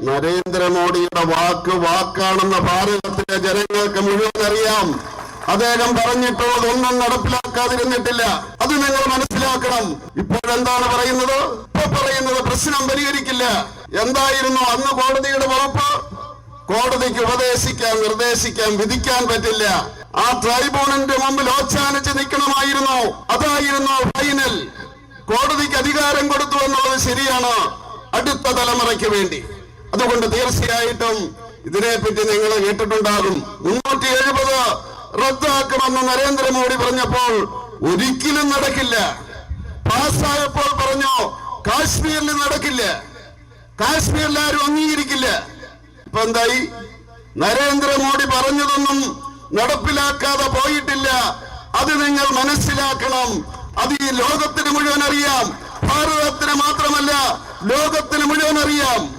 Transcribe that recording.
നരേന്ദ്രമോദിയുടെ വാക്ക് വാക്കാണെന്ന് ഭാരതത്തിലെ ജനങ്ങൾക്ക് മുഴുവൻ അറിയാം. അദ്ദേഹം പറഞ്ഞിട്ടുള്ളത് ഒന്നും നടപ്പിലാക്കാതിരുന്നിട്ടില്ല. അത് നിങ്ങൾ മനസ്സിലാക്കണം. ഇപ്പോഴെന്താണ് പറയുന്നത്? ഇപ്പൊ പറയുന്നത് പ്രശ്നം പരിഹരിക്കില്ല. എന്തായിരുന്നു അന്ന് കോടതിയുടെ വകുപ്പ്? കോടതിക്ക് ഉപദേശിക്കാൻ നിർദ്ദേശിക്കാൻ വിധിക്കാൻ പറ്റില്ല. ആ ട്രൈബ്യൂണലിന്റെ മുമ്പിൽ ഓച്ചാനിച്ച് നിൽക്കണമായിരുന്നു. അതായിരുന്നു ഫൈനൽ. കോടതിക്ക് അധികാരം കൊടുത്തു എന്നുള്ളത് ശരിയാണ്. അടുത്ത തലമുറയ്ക്ക് വേണ്ടി. അതുകൊണ്ട് തീർച്ചയായിട്ടും ഇതിനെപ്പറ്റി നിങ്ങൾ കേട്ടിട്ടുണ്ടാകും. മുന്നൂറ്റി എഴുപത് റദ്ദാക്കുമെന്ന് നരേന്ദ്രമോദി പറഞ്ഞപ്പോൾ ഒരിക്കലും നടക്കില്ല. പാസ്സായപ്പോൾ പറഞ്ഞു കാശ്മീരിൽ നടക്കില്ല. കാശ്മീരിൽ ആരും അംഗീകരിക്കില്ല. ഇപ്പൊ എന്തായി? നരേന്ദ്രമോദി പറഞ്ഞതൊന്നും നടപ്പിലാക്കാതെ പോയിട്ടില്ല. അത് നിങ്ങൾ മനസ്സിലാക്കണം. അത് ഈ ലോകത്തിന് മുഴുവൻ അറിയാം. ഭാരതത്തിന് മാത്രമല്ല ലോകത്തിന് മുഴുവൻ അറിയാം.